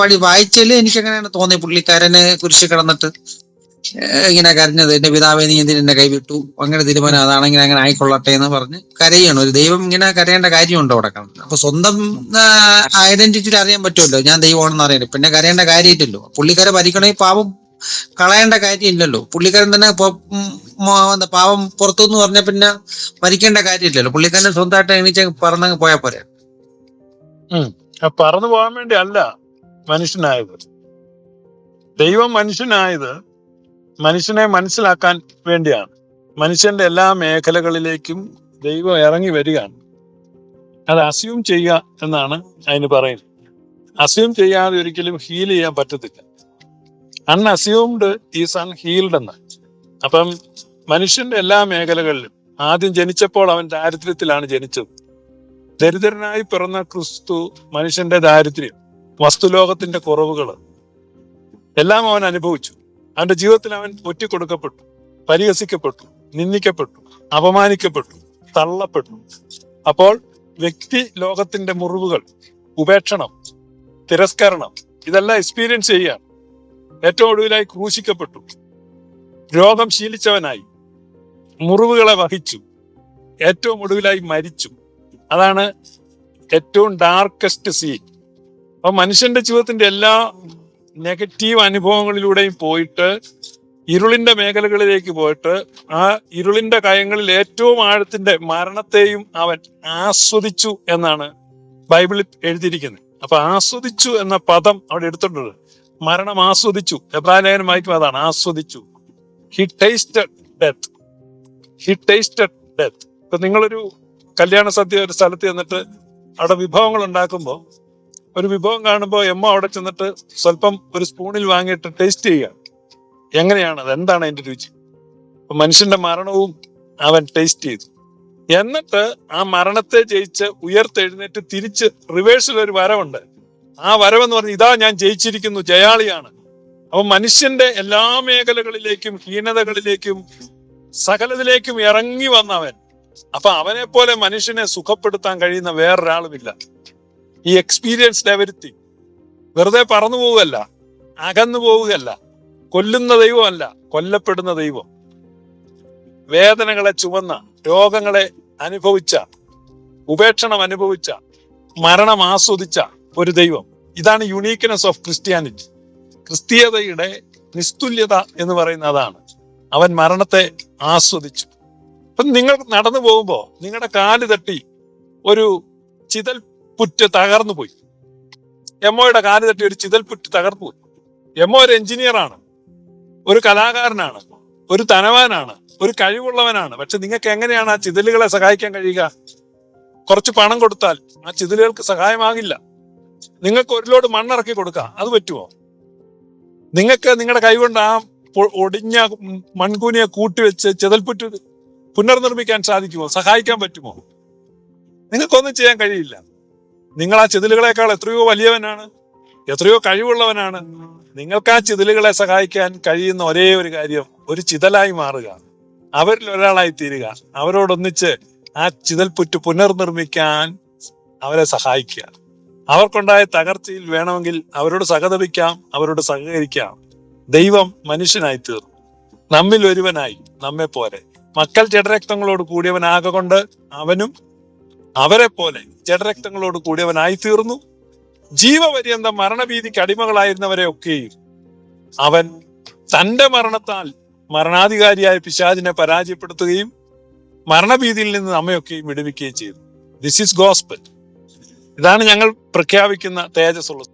പടി എനിക്ക് തോന്നി തോന്നിയത് പുള്ളിക്കാരന് കുരിശ് കിടന്നിട്ട് ഇങ്ങനെ കരഞ്ഞത്. എന്റെ പിതാവെ നീ എന്തിന് എന്നെ കൈവിട്ടു? അങ്ങനെ തീരുമാനം. അതാണെങ്കിൽ അങ്ങനെ ആയിക്കൊള്ളട്ടെ എന്ന് പറഞ്ഞ് കരയാണ്. ഒരു ദൈവം ഇങ്ങനെ കരയേണ്ട കാര്യമുണ്ടോ അവിടെ? കാണുന്നത് അപ്പൊ സ്വന്തം ഐഡന്റിറ്റി അറിയാൻ പറ്റുമല്ലോ. ഞാൻ ദൈവമാണെന്ന് അറിയാൻ പിന്നെ കരയേണ്ട കാര്യമില്ലല്ലോ. പുള്ളിക്കാരെ ഭരിക്കണമെങ്കിൽ പാവം കളയേണ്ട കാര്യമില്ലല്ലോ. പുള്ളിക്കാരൻ തന്നെ എന്താ പാവം പുറത്തുനിന്ന് പറഞ്ഞ പിന്നെ ഭരിക്കേണ്ട കാര്യമില്ലല്ലോ. പുള്ളിക്കാരൻ സ്വന്തമായിട്ട് എണീച്ച് പറഞ്ഞങ്ങ് പോയാൽ പോരെ. പറന്നു പോകാൻ വേണ്ടി അല്ല. മനുഷ്യനായത്. ദൈവം മനുഷ്യനായത് മനുഷ്യനെ മനസ്സിലാക്കാൻ വേണ്ടിയാണ്. മനുഷ്യന്റെ എല്ലാ മേഖലകളിലേക്കും ദൈവം ഇറങ്ങി വരികയാണ്. അത് അസ്യൂം ചെയ്യുക എന്നാണ് അതിന് പറയുന്നത്. അസ്യൂം ചെയ്യാതെ ഒരിക്കലും ഹീൽ ചെയ്യാൻ പറ്റത്തില്ല. Unassumed is unhealed എന്ന്. അപ്പം മനുഷ്യന്റെ എല്ലാ മേഖലകളിലും ആദ്യം ജനിച്ചപ്പോൾ അവൻ ദാരിദ്ര്യത്തിലാണ് ജനിച്ചത്. ദരിദ്രനായി പിറന്ന ക്രിസ്തു മനുഷ്യന്റെ ദാരിദ്ര്യം. വസ്തുലോകത്തിന്റെ കുറവുകൾ എല്ലാം അവൻ അനുഭവിച്ചു. അവന്റെ ജീവിതത്തിൽ അവൻ ഒറ്റിക്കൊടുക്കപ്പെട്ടു പരിഹസിക്കപ്പെട്ടു നിന്ദിക്കപ്പെട്ടു അപമാനിക്കപ്പെട്ടു തള്ളപ്പെട്ടു. അപ്പോൾ വ്യക്തി ലോകത്തിന്റെ മുറിവുകൾ ഉപേക്ഷണം തിരസ്കരണം ഇതെല്ലാം എക്സ്പീരിയൻസ് ചെയ്യാൻ ഏറ്റവും ഒടുവിലായി ക്രൂശിക്കപ്പെട്ടു. രോഗം ശീലിച്ചവനായി. മുറിവുകളെ വഹിച്ചു. ഏറ്റവും ഒടുവിലായി മരിച്ചു. അതാണ് ഏറ്റവും ഡാർക്കസ്റ്റ് സീൻ അപ്പൊ മനുഷ്യന്റെ ജീവിതത്തിന്റെ എല്ലാ നെഗറ്റീവ് അനുഭവങ്ങളിലൂടെയും പോയിട്ട് ഇരുളിന്റെ മേഖലകളിലേക്ക് പോയിട്ട് ആ ഇരുളിന്റെ കയങ്ങളിൽ ഏറ്റവും ആഴത്തിന്റെ മരണത്തെയും അവൻ ആസ്വദിച്ചു എന്നാണ് ബൈബിളിൽ എഴുതിയിരിക്കുന്നത്. അപ്പൊ ആസ്വദിച്ചു എന്ന പദം അവിടെ എടുത്തിട്ടുണ്ട്. മരണം ആസ്വദിച്ചു. എബ്രാലേഖനം വായിക്കും അതാണ്. ആസ്വദിച്ചു. He tasted death he tasted death ഇപ്പൊ നിങ്ങളൊരു കല്യാണ സദ്യ ഒരു സ്ഥലത്ത് ചെന്നിട്ട് അവിടെ വിഭവങ്ങൾ ഉണ്ടാക്കുമ്പോൾ ഒരു വിഭവം കാണുമ്പോൾ എമ്മ അവിടെ ചെന്നിട്ട് സ്വല്പം ഒരു സ്പൂണിൽ വാങ്ങിയിട്ട് ടേസ്റ്റ് ചെയ്യുക. എങ്ങനെയാണ്? അത് എന്താണ് അതിന്റെ രുചി? അപ്പൊ മനുഷ്യന്റെ മരണവും അവൻ ടേസ്റ്റ് ചെയ്തു. എന്നിട്ട് ആ മരണത്തെ ജയിച്ച് ഉയർത്തെഴുന്നേറ്റ് തിരിച്ച് റിവേഴ്സിൽ ഒരു വരവുണ്ട്. ആ വരവെന്ന് പറഞ്ഞ് ഇതാ ഞാൻ ജയിച്ചിരിക്കുന്നു ജയാളിയാണ്. അപ്പൊ മനുഷ്യന്റെ എല്ലാ മേഖലകളിലേക്കും ഹീനതകളിലേക്കും സകലത്തിലേക്കും ഇറങ്ങി വന്നവൻ. അപ്പൊ അവനെ പോലെ മനുഷ്യനെ സുഖപ്പെടുത്താൻ കഴിയുന്ന വേറൊരാളുമില്ല. ഈ എക്സ്പീരിയൻസ്ഡ് എവരിത്തിങ് വെറുതെ പറന്നു പോവുകയല്ല. അകന്നു പോവുകയല്ല. കൊല്ലുന്ന ദൈവമല്ല കൊല്ലപ്പെടുന്ന ദൈവം. വേദനകളെ ചുമന്ന രോഗങ്ങളെ അനുഭവിച്ച ഉപേക്ഷണം അനുഭവിച്ച മരണം ആസ്വദിച്ച ഒരു ദൈവം. ഇതാണ് യുണീക്ക്നെസ് ഓഫ് ക്രിസ്ത്യാനിറ്റി ക്രിസ്തീയതയുടെ നിസ്തുല്യത എന്ന് പറയുന്ന അതാണ്. അവൻ മരണത്തെ ആസ്വദിച്ചു. അപ്പൊ നിങ്ങൾ നടന്നു പോകുമ്പോ നിങ്ങളുടെ കാൽ തട്ടി ഒരു ചിതൽ പുറ്റ് തകർന്നു പോയി. എമ്മോയുടെ കാൽ തട്ടി ഒരു ചിതൽപുറ്റ് തകർന്നു പോയി. എമ്മോ ഒരു എഞ്ചിനീയറാണ് ഒരു കലാകാരനാണ്. ഒരു തനവാനാണ് ഒരു കഴിവുള്ളവനാണ്. പക്ഷെ നിങ്ങൾക്ക് എങ്ങനെയാണ് ആ ചിതലുകളെ സഹായിക്കാൻ കഴിയുക? കുറച്ച് പണം കൊടുത്താൽ ആ ചിതലുകൾക്ക് സഹായമാകില്ല. നിങ്ങൾക്ക് ഒരു ലോഡ് മണ്ണിറക്കി കൊടുക്കാം. അത് പറ്റുമോ? നിങ്ങൾക്ക് നിങ്ങളുടെ കൈകൊണ്ട് ആ ഒടിഞ്ഞ മൺകൂനിയെ കൂട്ടിവെച്ച് ചിതൽപുറ്റ് പുനർനിർമ്മിക്കാൻ സാധിക്കുമോ? സഹായിക്കാൻ പറ്റുമോ? നിങ്ങൾക്കൊന്നും ചെയ്യാൻ കഴിയില്ല. നിങ്ങൾ ആ ചിതിലുകളെക്കാൾ എത്രയോ വലിയവനാണ് എത്രയോ കഴിവുള്ളവനാണ്. നിങ്ങൾക്ക് ആ ചിതിലുകളെ സഹായിക്കാൻ കഴിയുന്ന ഒരേ ഒരു കാര്യം ഒരു ചിതലായി മാറുക. അവരിൽ ഒരാളായി തീരുക. അവരോടൊന്നിച്ച് ആ ചിതൽപുറ്റ് പുനർനിർമ്മിക്കാൻ അവരെ സഹായിക്കുക. അവർക്കുണ്ടായ തകർച്ചയിൽ വേണമെങ്കിൽ അവരോട് സഹതപിക്കാം അവരോട് സഹകരിക്കാം. ദൈവം മനുഷ്യനായി തീർന്നു. നമ്മിൽ ഒരുവനായി നമ്മെ പോലെ മക്കൾ ജഡരക്തങ്ങളോട് കൂടിയവനാകൊണ്ട് അവനും അവരെ പോലെ ജഡരക്തങ്ങളോട് കൂടിയവനായി തീർന്നു. ജീവപര്യന്തം മരണഭീതിക്ക് അടിമകളായിരുന്നവരെ ഒക്കെയും അവൻ തന്റെ മരണത്താൽ മരണാധികാരിയായ പിശാചിനെ പരാജയപ്പെടുത്തുകയും മരണഭീതിയിൽ നിന്ന് നമ്മയൊക്കെയും വിടുവിക്കുകയും ചെയ്തു. ദിസ് ഈസ് ഗോസ്പൽ ഇതാണ് ഞങ്ങൾ പ്രഖ്യാപിക്കുന്ന തേജസ്സുള്ള